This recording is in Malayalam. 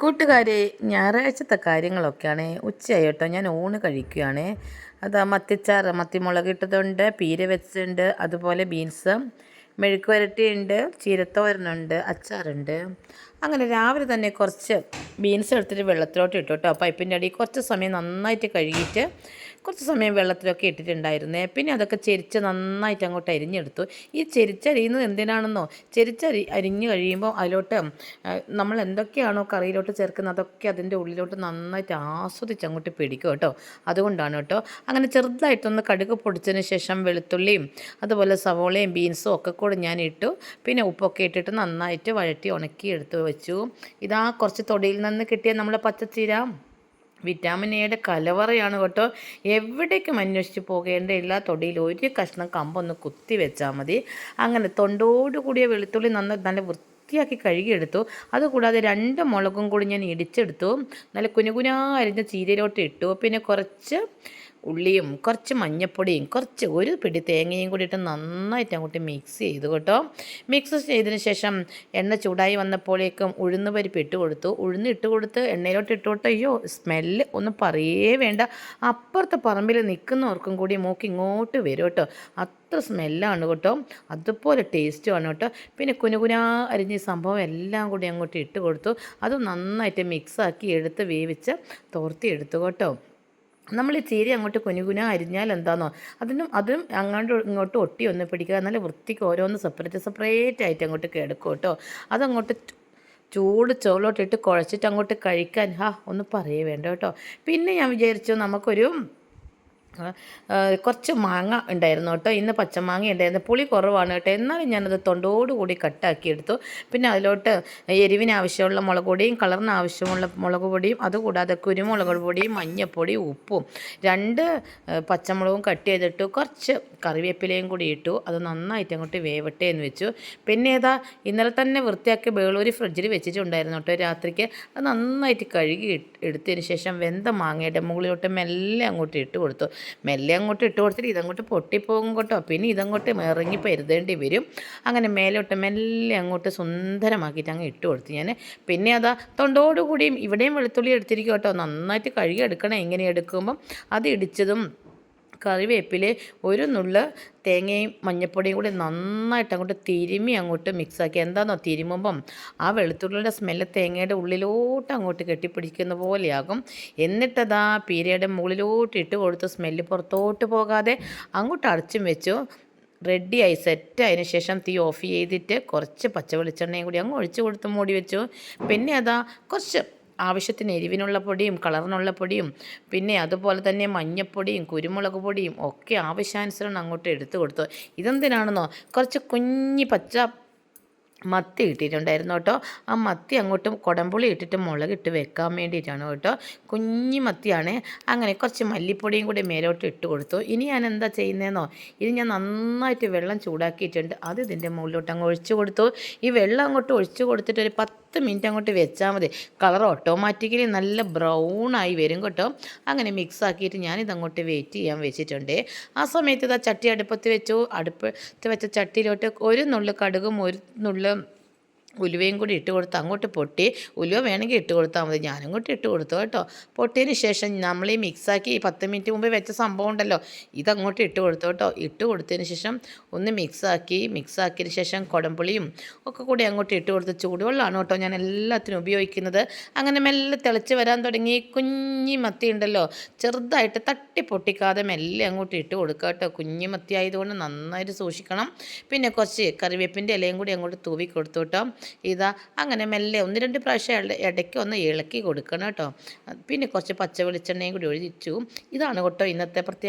കൂട്ടുകാരെ ഞായറാഴ്ചത്തെ കാര്യങ്ങളൊക്കെയാണ്. ഉച്ചയായി കേട്ടോ ഞാൻ ഊണ് കഴിക്കുകയാണ്. അത് മത്തിച്ചാറ് മത്തിമുളക് ഇട്ടതുണ്ട് പീര വെച്ചിട്ടുണ്ട് അതുപോലെ ബീൻസ് മെഴുക്ക് വരട്ടിയുണ്ട് ചീരത്തോരനുണ്ട് അച്ചാറുണ്ട്. അങ്ങനെ രാവിലെ തന്നെ കുറച്ച് ബീൻസ് എടുത്തിട്ട് വെള്ളത്തിലോട്ട് ഇട്ടു കേട്ടോ. പൈപ്പിന്റെ അടിയിൽ കുറച്ച് സമയം നന്നായിട്ട് കഴുകിയിട്ട് കുറച്ച് സമയം വെള്ളത്തിലൊക്കെ ഇട്ടിട്ടുണ്ടായിരുന്നേ. പിന്നെ അതൊക്കെ ചെരിച്ച് നന്നായിട്ട് അങ്ങോട്ട് അരിഞ്ഞെടുത്തു. ഈ ചെരിച്ചരിയുന്നത് എന്തിനാണെന്നോ? ചെരിച്ചരി അരിഞ്ഞു കഴിയുമ്പോൾ അതിലോട്ട് നമ്മൾ എന്തൊക്കെയാണോ കറിയിലോട്ട് ചേർക്കുന്നത് അതൊക്കെ അതിന്റെ ഉള്ളിലോട്ട് നന്നായിട്ട് ആസ്വദിച്ച് അങ്ങോട്ട് പിടിക്കും കേട്ടോ. അതുകൊണ്ടാണ് കേട്ടോ. അങ്ങനെ ചെറുതായിട്ടൊന്ന് കടുക് പൊടിച്ചതിന് ശേഷം വെളുത്തുള്ളിയും അതുപോലെ സവോളയും ബീൻസും ഒക്കെ കൂടെ ഞാൻ ഇട്ടു. പിന്നെ ഉപ്പൊക്കെ ഇട്ടിട്ട് നന്നായിട്ട് വഴറ്റി ഉണക്കി എടുത്ത് വെച്ചു. ഇതാ കുറച്ച് തൊടിയിൽ നിന്ന് കിട്ടിയ നമ്മുടെ പച്ചച്ചീര. വിറ്റാമിൻ എയുടെ കലവറയാണ് കേട്ടോ. എവിടേക്കും അന്വേഷിച്ച് പോകേണ്ട എല്ലാ തൊടിയിൽ ഒരു കഷ്ണം കമ്പൊന്ന് കുത്തി വെച്ചാൽ മതി. അങ്ങനെ തൊണ്ടോട് കൂടിയ വെളുത്തുള്ളി നന്ന നല്ല വൃത്തിയാക്കി കഴുകിയെടുത്തു. അതുകൂടാതെ രണ്ട് മുളകും കൂടി ഞാൻ ഇടിച്ചെടുത്തു. നല്ല കുനുകുനാ അരിഞ്ഞ ചീരയിലോട്ട് ഇട്ടു. പിന്നെ കുറച്ച് ഉള്ളിയും കുറച്ച് മഞ്ഞപ്പൊടിയും കുറച്ച് ഒരു പിടി തേങ്ങയും കൂടി ഇട്ട് നന്നായിട്ട് അങ്ങോട്ട് മിക്സ് ചെയ്ത് കേട്ടോ. മിക്സ് ചെയ്തതിന് ശേഷം എണ്ണ ചൂടായി വന്നപ്പോഴേക്കും ഉഴുന്ന് പരിപ്പ് ഇട്ട് കൊടുത്തു. ഉഴുന്ന് ഇട്ട് കൊടുത്ത് എണ്ണയിലോട്ട് ഇട്ട് കൊടുത്ത് അയ്യോ സ്മെല്ല് ഒന്നും പറയേ വേണ്ട. അപ്പുറത്തെ പറമ്പിൽ നിൽക്കുന്നവർക്കും കൂടി മൂക്ക് ഇങ്ങോട്ട് വരും കേട്ടോ. അത്ര സ്മെല്ലാണ് കേട്ടോ. അതുപോലെ ടേസ്റ്റുമാണ് കേട്ടോ. പിന്നെ കുനുകുനാ അരിഞ്ഞ സംഭവം എല്ലാം കൂടി അങ്ങോട്ട് ഇട്ട് കൊടുത്തു. അത് നന്നായിട്ട് മിക്സാക്കി എടുത്ത് വേവിച്ച് തോർത്തി എടുത്തു കേട്ടോ. നമ്മൾ ഈ ചീര അങ്ങോട്ട് കുനുകുന അരിഞ്ഞാൽ എന്താണോ അതിനും അതും അങ്ങോട്ട് ഇങ്ങോട്ട് ഒട്ടി ഒന്ന് പിടിക്കുക. നല്ല വൃത്തിക്ക് ഓരോന്ന് സെപ്പറേറ്റ് സെപ്പറേറ്റ് ആയിട്ട് അങ്ങോട്ട് കിടക്കും കേട്ടോ. അതങ്ങോട്ട് ചൂട് ചോളോട്ടിട്ട് കുഴച്ചിട്ട് അങ്ങോട്ട് കഴിക്കാൻ ഹാ ഒന്ന് പറയേ വേണ്ട കേട്ടോ. പിന്നെ ഞാൻ വിചാരിച്ചു നമുക്കൊരു കുറച്ച് മാങ്ങ ഉണ്ടായിരുന്നു കേട്ടോ. ഇന്ന് പച്ചമാങ്ങ ഉണ്ടായിരുന്നു. പുളി കുറവാണ് കേട്ടോ. എന്നാലും ഞാനത് തൊണ്ടോടുകൂടി കട്ടാക്കി എടുത്തു പിന്നെ അതിലോട്ട് എരിവിന് ആവശ്യമുള്ള മുളക് പൊടിയും കളറിന് ആവശ്യമുള്ള മുളക് പൊടിയും അതുകൂടാതെ കുരുമുളക് പൊടിയും മഞ്ഞൾപ്പൊടി ഉപ്പും രണ്ട് പച്ചമുളകും കട്ട് ചെയ്തിട്ടു കുറച്ച് കറിവേപ്പിലയും കൂടി ഇട്ടു. അത് നന്നായിട്ട് അങ്ങോട്ട് വേവട്ടെ എന്ന് വെച്ചു. പിന്നെ ഏതാ ഇന്നലെ തന്നെ വൃത്തിയാക്കി ബേളൂരി ഫ്രിഡ്ജിൽ വെച്ചിട്ടുണ്ടായിരുന്നു കേട്ടോ രാത്രിക്ക്. അത് നന്നായിട്ട് കഴുകി എടുത്തതിന് ശേഷം വെന്ത മാങ്ങയുടെ മുകളിലോട്ട് മെല്ലെ അങ്ങോട്ട് ഇട്ട് കൊടുത്തു. മെല്ലെ അങ്ങോട്ട് ഇട്ട് കൊടുത്തിട്ട് ഇതങ്ങോട്ട് പൊട്ടിപ്പോകും കേട്ടോ. പിന്നെ ഇതങ്ങോട്ട് ഇറങ്ങി പരുതേണ്ടി വരും. അങ്ങനെ മേലോട്ട് മെല്ലെ അങ്ങോട്ട് സുന്ദരമാക്കിയിട്ട് അങ്ങ് ഇട്ട് കൊടുത്തു ഞാൻ പിന്നെ അതാ തൊണ്ടോടുകൂടിയും ഇവിടെയും വെളുത്തുള്ളി എടുത്തിരിക്കും കേട്ടോ. നന്നായിട്ട് കഴുകി എടുക്കണം. ഇങ്ങനെ എടുക്കുമ്പം അത് ഇടിച്ചതും കറിവേപ്പില ഒരു നുള്ള തേങ്ങയും മഞ്ഞപ്പൊടിയും കൂടി നന്നായിട്ട് അങ്ങോട്ട് തിരുമ്മി അങ്ങോട്ട് മിക്സാക്കി. എന്താണെന്നോ തിരുമുമ്പം? ആ വെളുത്തുള്ളിയുടെ സ്മെല്ല് തേങ്ങയുടെ ഉള്ളിലോട്ട് അങ്ങോട്ട് കെട്ടിപ്പിടിക്കുന്ന പോലെയാകും. എന്നിട്ടത് ആ പീരയുടെ മുകളിലോട്ട് ഇട്ട് കൊടുത്ത് സ്മെല്ല് പുറത്തോട്ട് പോകാതെ അങ്ങോട്ട് അടച്ചും വെച്ചു. സെറ്റ് ആയതിനു ശേഷം തീ ഓഫ് ചെയ്തിട്ട് കുറച്ച് പച്ച വെളിച്ചെണ്ണയും കൂടി അങ്ങ് ഒഴിച്ച് കൊടുത്ത് മൂടി വെച്ചു. പിന്നെ അതാ കുറച്ച് ആവശ്യത്തിന് എരിവിനുള്ള പൊടിയും കളറിനുള്ള പൊടിയും പിന്നെ അതുപോലെ തന്നെ മഞ്ഞപ്പൊടിയും കുരുമുളക് പൊടിയും ഒക്കെ ആവശ്യാനുസരണം അങ്ങോട്ട് എടുത്തു കൊടുത്തു. ഇതെന്തിനാണെന്നോ കുറച്ച് കുഞ്ഞി പച്ച മത്തി ഇട്ടിട്ടുണ്ടായിരുന്നു കേട്ടോ. ആ മത്തി അങ്ങോട്ട് കുടംപുളി ഇട്ടിട്ട് മുളകിട്ട് വെക്കാൻ വേണ്ടിയിട്ടാണ് കേട്ടോ. കുഞ്ഞു മത്തിയാണ്. അങ്ങനെ കുറച്ച് മല്ലിപ്പൊടിയും കൂടി മേലോട്ട് ഇട്ട് കൊടുത്തു. ഇനി ഞാൻ എന്താ ചെയ്യുന്നതെന്നോ ഇത് ഞാൻ നന്നായിട്ട് വെള്ളം ചൂടാക്കിയിട്ടുണ്ട്. അത് ഇതിന്റെ മുകളിലോട്ട് അങ്ങ് ഒഴിച്ചു കൊടുത്തു. ഈ വെള്ളം അങ്ങോട്ട് ഒഴിച്ചു കൊടുത്തിട്ട് ഒരു പത്ത് മിനിറ്റ് അങ്ങോട്ട് വെച്ചാൽ മതി. കളർ ഓട്ടോമാറ്റിക്കലി നല്ല ബ്രൗൺ ആയി വരും കേട്ടോ. അങ്ങനെ മിക്സ് ആക്കിയിട്ട് ഞാനിത് അങ്ങോട്ട് വെയിറ്റ് ചെയ്യാൻ വെച്ചിട്ടുണ്ട്. ആ സമയത്ത് ഇതാ ചട്ടി അടുപ്പത്ത് വെച്ചു. അടുപ്പത്ത് വെച്ച ചട്ടിയിലോട്ട് ഒരു നുള്ളു കടുകും ഒരു നുള്ളു ഉലുവയും കൂടി ഇട്ട് കൊടുത്ത് അങ്ങോട്ട് പൊട്ടി. ഉലുവ വേണമെങ്കിൽ ഇട്ട് കൊടുത്താൽ മതി. ഞാനും കൂട്ടി ഇട്ട് കൊടുത്തു കേട്ടോ. പൊട്ടിയതിന് ശേഷം നമ്മൾ ഈ മിക്സാക്കി പത്ത് മിനിറ്റ് മുമ്പ് വെച്ച സംഭവം ഉണ്ടല്ലോ. ഇതങ്ങോട്ട് ഇട്ട് കൊടുത്തു കേട്ടോ. ഇട്ട് കൊടുത്തതിന് ശേഷം ഒന്ന് മിക്സാക്കി. മിക്സാക്കിയതിന് ശേഷം കുടംപുളിയും ഒക്കെ കൂടി അങ്ങോട്ട് ഇട്ട് കൊടുത്ത് ചൂടുവെള്ളമാണ് കേട്ടോ ഞാൻ എല്ലാത്തിനും ഉപയോഗിക്കുന്നത്. അങ്ങനെ മെല്ലെ തിളച്ച് വരാൻ തുടങ്ങി. കുഞ്ഞി മത്തി ഉണ്ടല്ലോ. ചെറുതായിട്ട് തട്ടി പൊട്ടിക്കാതെ മെല്ലെ അങ്ങോട്ട് ഇട്ട് കൊടുക്കുക കേട്ടോ. കുഞ്ഞി മത്തി ആയതുകൊണ്ട് നന്നായിട്ട് സൂക്ഷിക്കണം. പിന്നെ കുറച്ച് കറിവേപ്പിന്റെ ഇലയും കൂടി അങ്ങോട്ട് തൂവി കൊടുത്തു കേട്ടോ. ഇതാ അങ്ങനെ മെല്ലെ ഒന്ന് രണ്ട് പ്രാവശ്യം ഇടയ്ക്ക് ഒന്ന് ഇളക്കി കൊടുക്കണം കേട്ടോ. പിന്നെ കുറച്ച് പച്ച വെളിച്ചെണ്ണയും കൂടി ഒഴിച്ചു. ഇതാണ് കേട്ടോ ഇന്നത്തെ പ്രത്യേക